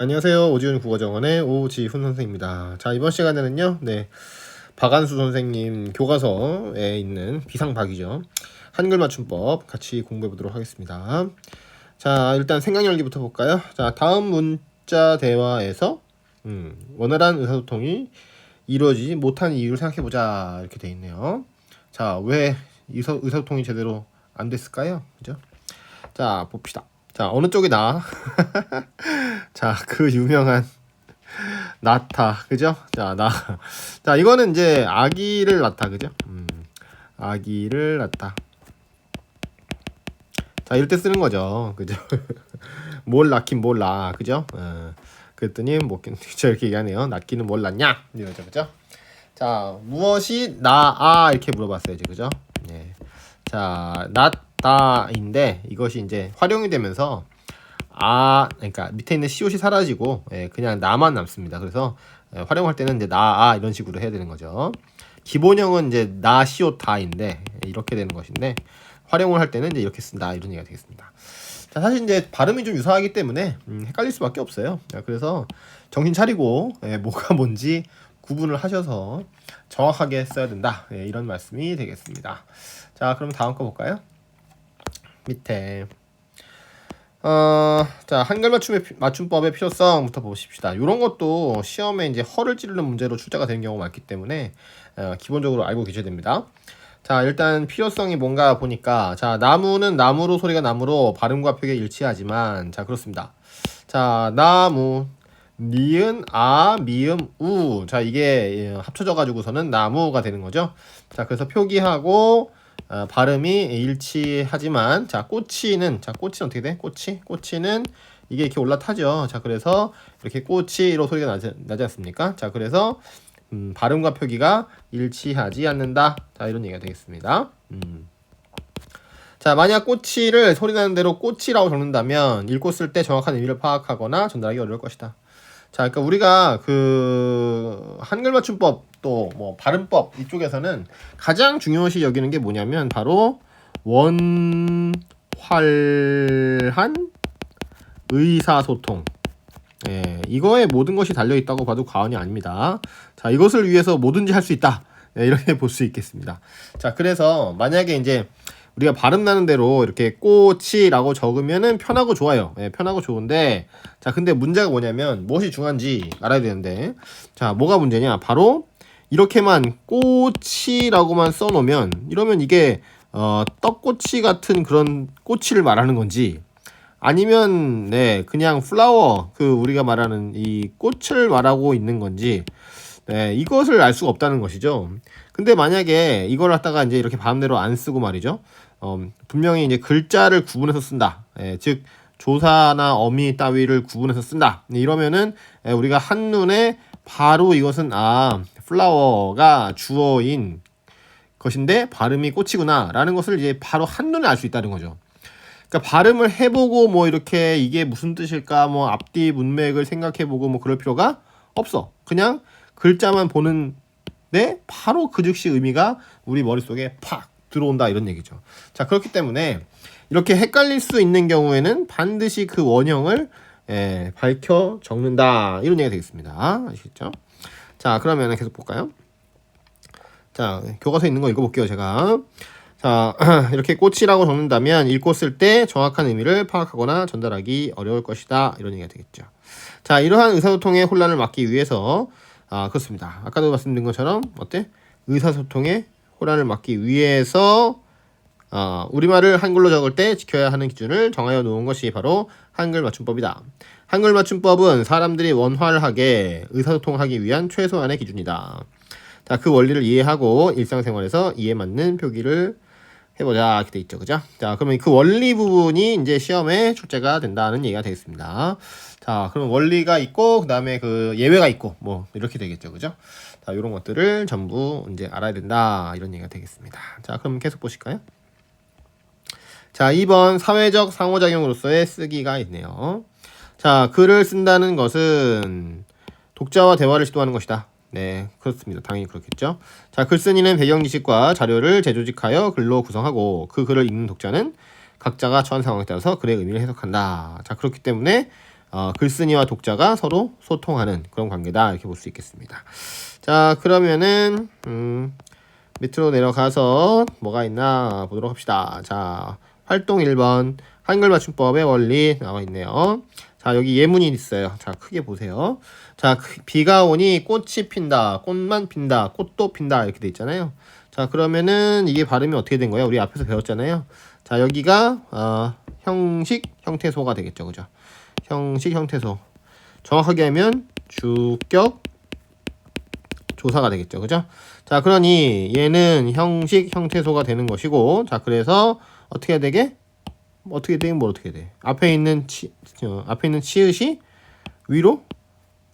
안녕하세요. 오지훈 국어정원의 오지훈 선생입니다. 자, 이번 시간에는요, 네. 박안수 선생님 교과서에 있는 비상박이죠. 한글 맞춤법 같이 공부해 보도록 하겠습니다. 자, 일단 생각 열기부터 볼까요? 자, 다음 문자 대화에서 음, 원활한 의사소통이 이루어지지 못한 이유를 생각해 보자. 이렇게 돼 있네요. 자, 왜 의사, 의사소통이 제대로 안 됐을까요? 그죠? 자, 봅시다. 자, 어느 쪽이 나? 자, 그 유명한 나타, 그죠? 자, 나. 자, 이거는 이제 아기를 낳다, 그죠? 음, 아기를 낳다. 자, 이럴 때 쓰는 거죠, 그죠? 뭘 낳긴 뭘 낳아, 그죠? 어, 그랬더니 뭐 저렇게 얘기하네요. 낳기는 뭘 낳냐? 이러죠, 그죠? 자, 무엇이 나아 이렇게 물어봤어요, 그죠? 네. 자, 낳다인데 이것이 이제 활용이 되면서 아, 그러니까 밑에 있는 시옷이 사라지고 예, 그냥 나만 남습니다. 그래서 예, 활용할 때는 이제 나 아 이런 식으로 해야 되는 거죠. 기본형은 이제 나 시옷 다인데 예, 이렇게 되는 것인데 활용을 할 때는 이제 이렇게 쓴다 이런 얘기가 되겠습니다. 자, 사실 이제 발음이 좀 유사하기 때문에 음, 헷갈릴 수밖에 없어요. 자, 그래서 정신 차리고 예, 뭐가 뭔지 구분을 하셔서 정확하게 써야 된다. 예, 이런 말씀이 되겠습니다. 자, 그럼 다음 거 볼까요? 밑에 어, 자, 한글 맞춤의 맞춤법의 필요성부터 보십시다. 이런 것도 시험에 이제 허를 찌르는 문제로 출제가 되는 경우가 많기 때문에 어, 기본적으로 알고 계셔야 됩니다. 자, 일단 필요성이 뭔가 보니까 자, 나무는 나무로 소리가 나무로 발음과 표기 일치하지만 자, 그렇습니다. 자, 나무 니은 아 미음 우. 자, 이게 예, 합쳐져 가지고서는 나무가 되는 거죠. 자, 그래서 표기하고 어, 발음이 일치하지만 자 꼬치는 자 꼬치는 어떻게 돼? 꼬치 꼬치는 이게 이렇게 올라타죠. 자 그래서 이렇게 꼬치로 소리가 나지, 나지 않습니까? 자 그래서 음, 발음과 표기가 일치하지 않는다. 자 이런 얘기가 되겠습니다. 음. 자 만약 꼬치를 소리 나는 대로 꼬치라고 적는다면 읽고 쓸 때 정확한 의미를 파악하거나 전달하기 어려울 것이다. 자, 그러니까 우리가 그 한글 맞춤법 또 뭐 발음법 이쪽에서는 가장 중요시 여기는 게 뭐냐면 바로 원활한 의사소통. 예, 이거에 모든 것이 달려 있다고 봐도 과언이 아닙니다. 자, 이것을 위해서 뭐든지 할 수 있다. 예, 이렇게 볼 수 있겠습니다. 자, 그래서 만약에 이제 우리가 발음 나는 대로 이렇게 꽃이라고 적으면은 편하고 좋아요. 예, 편하고 좋은데 자 근데 문제가 뭐냐면 무엇이 중요한지 알아야 되는데 자 뭐가 문제냐 바로 이렇게만 꽃이라고만 써놓으면 이러면 이게 어, 떡꼬치 같은 그런 꼬치를 말하는 건지 아니면 네 그냥 플라워 그 우리가 말하는 이 꽃을 말하고 있는 건지 네 이것을 알 수가 없다는 것이죠. 근데 만약에 이걸 갖다가 이제 이렇게 마음대로 안 쓰고 말이죠. 어, 분명히 이제 글자를 구분해서 쓴다. 예, 즉 조사나 어미 따위를 구분해서 쓴다. 이러면은 예, 우리가 한 눈에 바로 이것은 아 플라워가 주어인 것인데 발음이 꽃이구나라는 것을 이제 바로 한 눈에 알 수 있다는 거죠. 그러니까 발음을 해보고 뭐 이렇게 이게 무슨 뜻일까 뭐 앞뒤 문맥을 생각해보고 뭐 그럴 필요가 없어. 그냥 글자만 보는데 바로 그 즉시 의미가 우리 머릿속에 팍 들어온다 이런 얘기죠. 자 그렇기 때문에 이렇게 헷갈릴 수 있는 경우에는 반드시 그 원형을 예, 밝혀 적는다 이런 얘기가 되겠습니다. 아시겠죠? 자 그러면 계속 볼까요? 자 교과서에 있는 거 읽어볼게요 제가. 자 이렇게 꽃이라고 적는다면 읽고 쓸 때 정확한 의미를 파악하거나 전달하기 어려울 것이다 이런 얘기가 되겠죠. 자 이러한 의사소통의 혼란을 막기 위해서 아 그렇습니다. 아까도 말씀드린 것처럼 어때? 의사소통의 혼란을 막기 위해서 어, 우리말을 한글로 적을 때 지켜야 하는 기준을 정하여 놓은 것이 바로 한글 맞춤법이다. 한글 맞춤법은 사람들이 원활하게 의사소통하기 위한 최소한의 기준이다. 자, 그 원리를 이해하고 일상생활에서 이해 맞는 표기를 해보자 이렇게 돼 있죠, 그죠? 자, 그러면 그 원리 부분이 이제 시험에 출제가 된다는 얘기가 되겠습니다. 자, 그럼 원리가 있고 그 다음에 그 예외가 있고 뭐 이렇게 되겠죠, 그죠? 자, 이런 것들을 전부 이제 알아야 된다 이런 얘기가 되겠습니다. 자, 그럼 계속 보실까요? 자, 2번 사회적 상호작용으로서의 쓰기가 있네요. 자, 글을 쓴다는 것은 독자와 대화를 시도하는 것이다. 네, 그렇습니다. 당연히 그렇겠죠. 자, 글쓴이는 배경 지식과 자료를 재조직하여 글로 구성하고 그 글을 읽는 독자는 각자가 처한 상황에 따라서 글의 의미를 해석한다. 자, 그렇기 때문에 어, 글쓴이와 독자가 서로 소통하는 그런 관계다 이렇게 볼 수 있겠습니다. 자 그러면은 음, 밑으로 내려가서 뭐가 있나 보도록 합시다. 자 활동 1번 한글 맞춤법의 원리 나와 있네요. 자 여기 예문이 있어요. 자 크게 보세요. 자 크- 비가 오니 꽃이 핀다, 꽃만 핀다, 꽃도 핀다 이렇게 돼 있잖아요. 자 그러면은 이게 발음이 어떻게 된 거예요? 우리 앞에서 배웠잖아요. 자 여기가 어, 형식 형태소가 되겠죠, 그죠? 형식 형태소. 정확하게 하면 주격 조사가 되겠죠, 그죠? 자 그러니 얘는 형식 형태소가 되는 것이고, 자 그래서 어떻게 되게? 어떻게 되긴 뭘 어떻게 돼? 앞에 있는 치, 어, 앞에 있는 치읓이 위로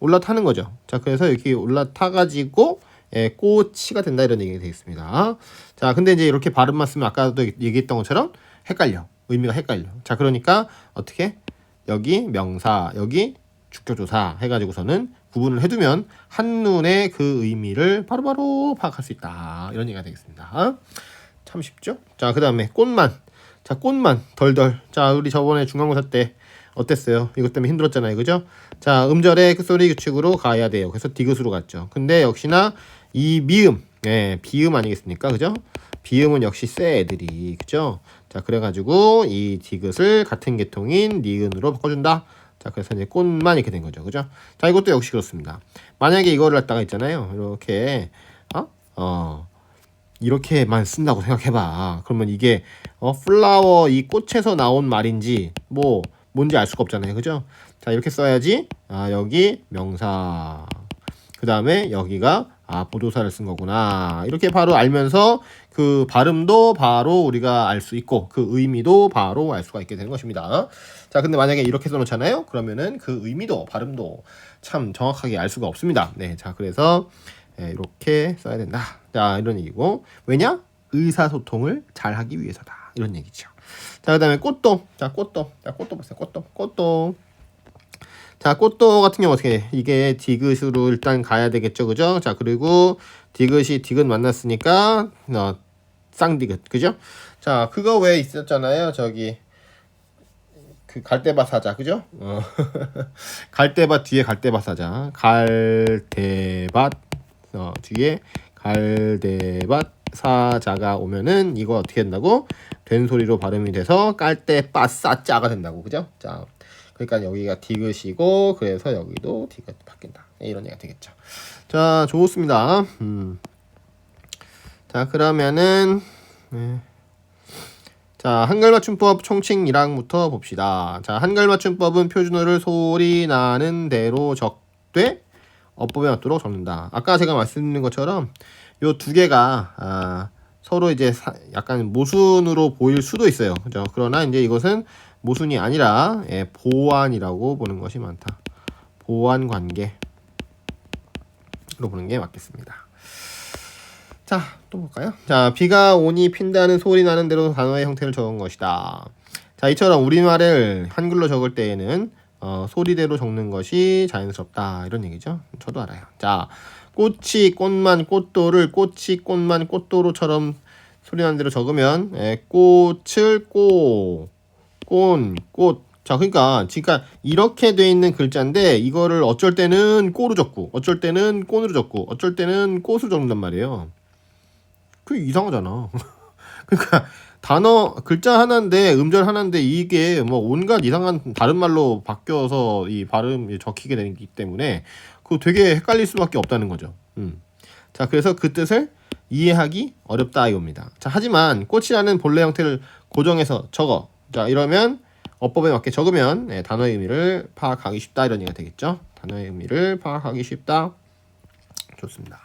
올라타는 거죠. 자, 그래서 이렇게 올라타 가지고 예, 꼬치가 된다 이런 얘기가 되겠습니다. 자, 근데 이제 이렇게 발음만 쓰면 아까도 얘기했던 것처럼 헷갈려. 의미가 헷갈려. 자, 그러니까 어떻게 여기 명사, 여기 주격조사 해가지고서는 구분을 해두면 한눈에 그 의미를 바로 바로 파악할 수 있다. 이런 얘기가 되겠습니다. 참 쉽죠? 자, 그 다음에 꽃만. 자, 꽃만 덜덜. 자, 우리 저번에 중간고사 때 어땠어요? 이것 때문에 힘들었잖아요. 그죠? 자, 음절의 끝소리 규칙으로 가야 돼요. 그래서 디귿으로 갔죠. 근데 역시나 이 미음, 예, 비음 아니겠습니까? 그죠? 비음은 역시 쎄 애들이, 그죠? 자, 그래가지고 이 디귿을 같은 계통인 니은으로 바꿔준다. 자, 그래서 이제 꽃만 이렇게 된 거죠. 그죠? 자, 이것도 역시 그렇습니다. 만약에 이거를 갖다가 있잖아요. 이렇게, 어? 어, 이렇게만 쓴다고 생각해봐. 그러면 이게 어, 플라워 이 꽃에서 나온 말인지 뭐 뭔지 알 수가 없잖아요. 그죠? 자 이렇게 써야지. 아 여기 명사. 그 다음에 여기가 아 보도사를 쓴 거구나. 이렇게 바로 알면서 그 발음도 바로 우리가 알 수 있고 그 의미도 바로 알 수가 있게 되는 것입니다. 자 근데 만약에 이렇게 써 놓잖아요. 그러면은 그 의미도 발음도 참 정확하게 알 수가 없습니다. 네, 자 그래서 예, 이렇게 써야 된다. 자, 이런 얘기고. 왜냐? 의사소통을 잘 하기 위해서다. 이런 얘기죠. 자, 그 다음에 꽃도. 자, 꽃도. 자, 꽃도 보세요. 꽃도. 꽃도. 자, 꽃도 같은 경우 어떻게 해? 이게 디귿으로 일단 가야 되겠죠. 그죠? 자, 그리고 디귿이 디귿 만났으니까, 어, 쌍디귿. 그죠? 자, 그거 왜 있었잖아요. 저기. 그 갈대밭 사자. 그죠? 어. 갈대밭 뒤에 갈대밭 사자. 갈대밭 어, 뒤에 갈대밭 사자가 오면은 이거 어떻게 된다고? 된 소리로 발음이 돼서 깔대 빠싸짜가 된다고 그죠? 자, 그러니까 여기가 디귿이고 그래서 여기도 디귿 바뀐다 이런 얘기가 되겠죠. 자, 좋습니다. 음. 자, 그러면은 네. 자, 한글 맞춤법 총칙 1항부터 봅시다. 자, 한글 맞춤법은 표준어를 소리 나는 대로 적되 어법에 맞도록 적는다. 아까 제가 말씀드린 것처럼 요 두 개가 아, 서로 이제 사- 약간 모순으로 보일 수도 있어요. 그죠? 그러나 이제 이것은 모순이 아니라 예, 보완이라고 보는 것이 많다. 보완 관계로 보는 게 맞겠습니다. 자, 또 볼까요? 자, 비가 오니 핀다는 소리 나는 대로 단어의 형태를 적은 것이다. 자, 이처럼 우리말을 한글로 적을 때에는 어, 소리대로 적는 것이 자연스럽다. 이런 얘기죠. 저도 알아요. 자, 꽃이 꽃만 꽃도를 꽃이 꽃만 꽃도로처럼 소리 나는 대로 적으면 예, 꽃을 꽃, 꼰, 꽃. 자, 그러니까 그러니까 이렇게 돼 있는 글자인데 이거를 어쩔 때는 꼬로 적고 어쩔 때는 꼰으로 적고 어쩔 때는 꽃으로 적는단 말이에요. 그 이상하잖아. 그러니까 단어 글자 하나인데 음절 하나인데 이게 뭐 온갖 이상한 다른 말로 바뀌어서 이 발음이 적히게 되기 때문에 그거 되게 헷갈릴 수밖에 없다는 거죠. 음. 자 그래서 그 뜻을 이해하기 어렵다 이겁니다. 자 하지만 꽃이라는 본래 형태를 고정해서 적어. 자 이러면 어법에 맞게 적으면 네, 단어의 의미를 파악하기 쉽다 이런 얘기가 되겠죠. 단어의 의미를 파악하기 쉽다. 좋습니다.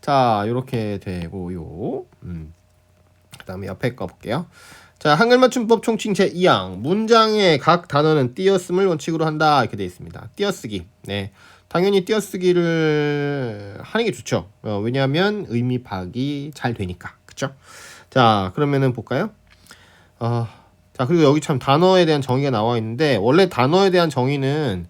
자, 이렇게 되고요. 음. 그 다음에 옆에 거 볼게요. 자, 한글 맞춤법 총칙 제 2항. 문장의 각 단어는 띄어쓰기를 원칙으로 한다. 이렇게 되어 있습니다. 띄어쓰기. 네. 당연히 띄어쓰기를 하는 게 좋죠. 어, 왜냐하면 의미 파악이 잘 되니까. 그쵸? 자, 그러면은 볼까요? 어, 자, 그리고 여기 참 단어에 대한 정의가 나와 있는데, 원래 단어에 대한 정의는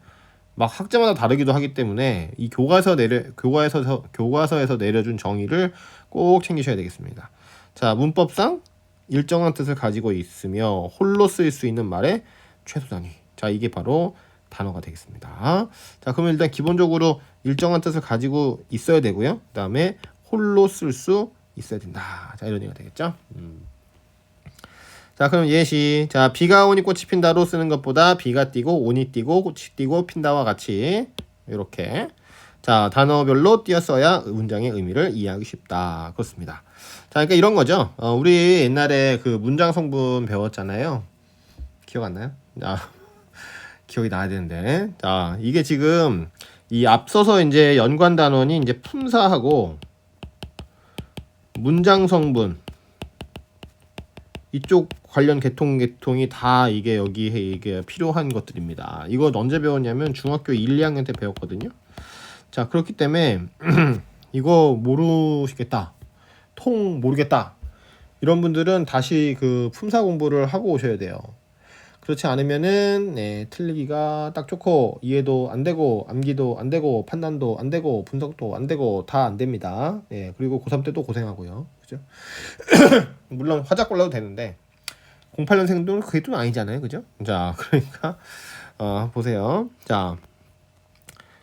막 학자마다 다르기도 하기 때문에 이 교과서 내려 교과에서 교과서에서 내려준 정의를 꼭 챙기셔야 되겠습니다. 자 문법상 일정한 뜻을 가지고 있으며 홀로 쓰일 수 있는 말의 최소 단위. 자 이게 바로 단어가 되겠습니다. 자, 그러면 일단 기본적으로 일정한 뜻을 가지고 있어야 되고요. 그다음에 홀로 쓸 수 있어야 된다. 자, 이런 얘기가 되겠죠. 음. 자, 그럼 예시. 자, 비가 오니 꽃이 핀다로 쓰는 것보다 비가 띄고 오니 띄고 꽃이 띄고 핀다와 같이 이렇게 자, 단어별로 띄어 써야 문장의 의미를 이해하기 쉽다. 그렇습니다. 자, 그러니까 이런 거죠. 어, 우리 옛날에 그 문장 성분 배웠잖아요. 기억 안 나요? 아, 기억이 나야 되는데. 자, 이게 지금 이 앞서서 이제 연관 단원이 이제 품사하고 문장 성분 이쪽 관련 계통 계통이 다 이게 여기에 이게 필요한 것들입니다. 이거 언제 배웠냐면 중학교 1, 2학년 때 배웠거든요. 자, 그렇기 때문에 이거 모르시겠다. 통 모르겠다. 이런 분들은 다시 그 품사 공부를 하고 오셔야 돼요. 그렇지 않으면은 네, 틀리기가 딱 좋고 이해도 안 되고 암기도 안 되고 판단도 안 되고 분석도 안 되고 다 안 됩니다. 예, 그리고 고3 때도 고생하고요. 그죠? 물론 화작 골라도 되는데 08년생들은 그게 좀 아니잖아요. 그죠? 자, 그러니까 어, 보세요. 자,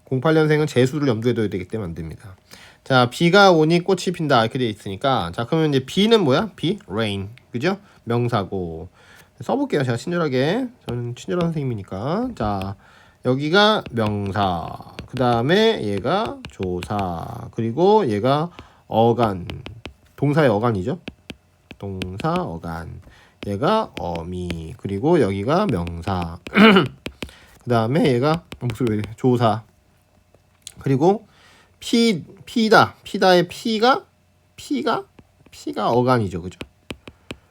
08년생은 재수를 염두에 둬야 되기 때문에 안 됩니다. 자, 비가 오니 꽃이 핀다 이렇게 돼 있으니까 자, 그러면 이제 비는 뭐야? 비, rain. 그죠? 명사고. 써볼게요. 제가 친절하게. 저는 친절한 선생님이니까. 자, 여기가 명사. 그 다음에 얘가 조사. 그리고 얘가 어간. 동사의 어간이죠. 동사 어간. 얘가 어미. 그리고 여기가 명사. 그 다음에 얘가 목소리 왜? 조사. 그리고 피 피다. 피다의 피가 피가 피가 어간이죠. 그죠?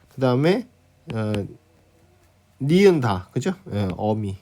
그 다음에 어, 니은 다 그죠? 예, 어미.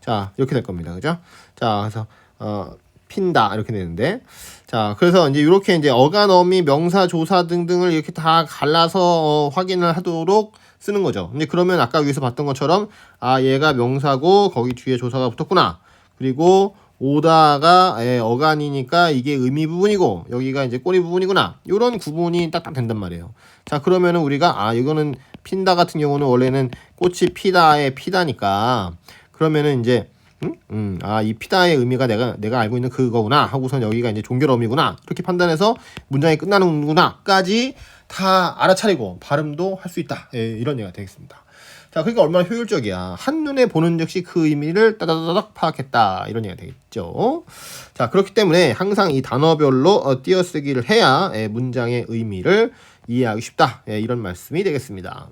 자 이렇게 될 겁니다. 그죠? 자 그래서 어 핀다 이렇게 되는데 자 그래서 이제 이렇게 이제 어간 어미 명사 조사 등등을 이렇게 다 갈라서 어, 확인을 하도록 쓰는 거죠. 이제 그러면 아까 여기서 봤던 것처럼 아 얘가 명사고 거기 뒤에 조사가 붙었구나. 그리고 오다가 예, 어간이니까 이게 의미 부분이고 여기가 이제 꼬리 부분이구나. 이런 구분이 딱딱 된단 말이에요. 자 그러면은 우리가 아 이거는 핀다 같은 경우는 원래는 꽃이 피다의 피다니까 그러면은 이제 음, 음, 아, 이 피다의 의미가 내가 내가 알고 있는 그거구나 하고선 여기가 이제 종결어미구나 이렇게 판단해서 문장이 끝나는구나까지 다 알아차리고 발음도 할 수 있다 예, 이런 얘기가 되겠습니다. 자, 그러니까 얼마나 효율적이야. 한눈에 보는 즉시 그 의미를 따다다닥 파악했다. 이런 얘기가 되겠죠. 자, 그렇기 때문에 항상 이 단어별로 어, 띄어쓰기를 해야 예, 문장의 의미를 이해하기 쉽다. 예, 이런 말씀이 되겠습니다.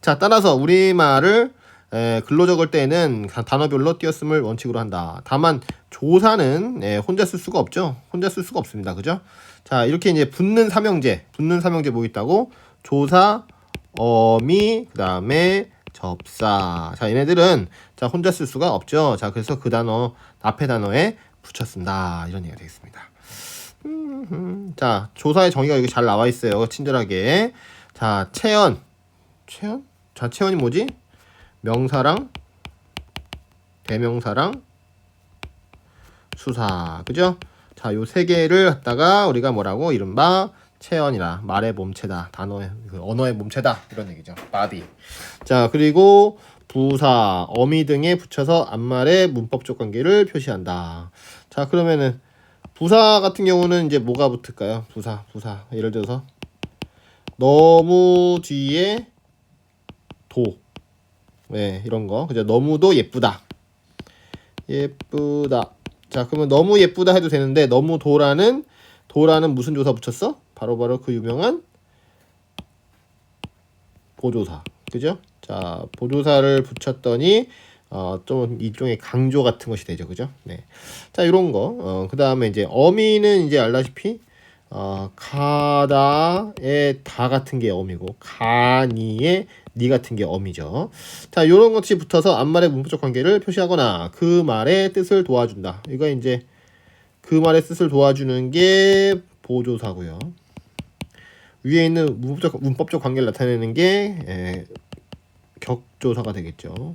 자, 따라서 우리말을 에, 글로 적을 때는 단어별로 띄었음을 원칙으로 한다. 다만 조사는 에, 혼자 쓸 수가 없죠. 혼자 쓸 수가 없습니다. 그죠? 자, 이렇게 이제 붙는 삼형제, 붙는 삼형제 뭐 있다고? 조사, 어미, 그 다음에 접사. 자, 얘네들은 자, 혼자 쓸 수가 없죠. 자, 그래서 그 단어 앞에 단어에 붙였습니다. 이런 얘기가 되겠습니다. 음, 자, 조사의 정의가 여기 잘 나와 있어요. 친절하게. 자, 체연. 체연? 자, 체연이 뭐지? 명사랑 대명사랑 수사. 그죠? 자, 요 세 개를 갖다가 우리가 뭐라고? 이른바 체언이라. 말의 몸체다. 단어의 그 언어의 몸체다. 이런 얘기죠. body 자 그리고 부사. 어미 등에 붙여서 앞말의 문법적 관계를 표시한다. 자 그러면은 부사 같은 경우는 이제 뭐가 붙을까요? 부사 부사. 예를 들어서 너무 뒤에 도 네, 이런 거 그죠 너무도 예쁘다 예쁘다 자 그러면 너무 예쁘다 해도 되는데 너무 도라는 도라는 무슨 조사 붙였어? 바로바로 바로 그 유명한 보조사. 그죠? 자, 보조사를 붙였더니 어, 좀 일종의 강조 같은 것이 되죠. 그죠? 네. 자, 이런 거. 어, 그 다음에 이제 어미는 이제 알다시피 어, 가다의 다 같은 게 어미고 가니의 니 같은 게 어미죠. 자, 요런 것이 붙어서 앞말의 문법적 관계를 표시하거나 그 말의 뜻을 도와준다. 이거 이제 그 말의 뜻을 도와주는 게 보조사고요. 위에 있는 문법적, 문법적 관계를 나타내는 게 에, 격조사가 되겠죠.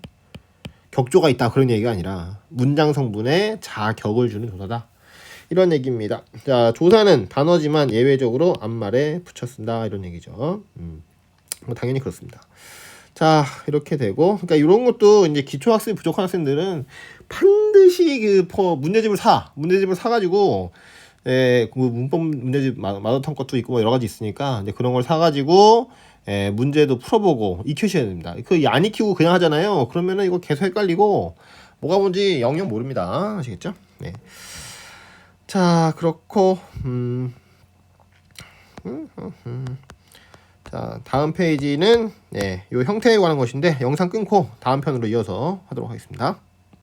격조가 있다 그런 얘기가 아니라 문장 성분에 자격을 주는 조사다. 이런 얘기입니다. 자, 조사는 단어지만 예외적으로 앞말에 붙여 쓴다 이런 얘기죠. 음, 뭐 당연히 그렇습니다. 자 이렇게 되고 그러니까 이런 것도 이제 기초 학습이 부족한 학생들은 반드시 그 퍼- 문제집을 사 문제집을 사가지고 예, 그 문법 문제집 마- 마더턴 것도 있고 뭐 여러 가지 있으니까 이제 그런 걸 사가지고 예, 문제도 풀어보고 익히셔야 됩니다. 그 안 익히고 그냥 하잖아요. 그러면은 이거 계속 헷갈리고 뭐가 뭔지 영영 모릅니다. 아시겠죠? 네. 자 그렇고 음. 음, 음, 음. 자 다음 페이지는 네, 요 형태에 관한 것인데 영상 끊고 다음 편으로 이어서 하도록 하겠습니다.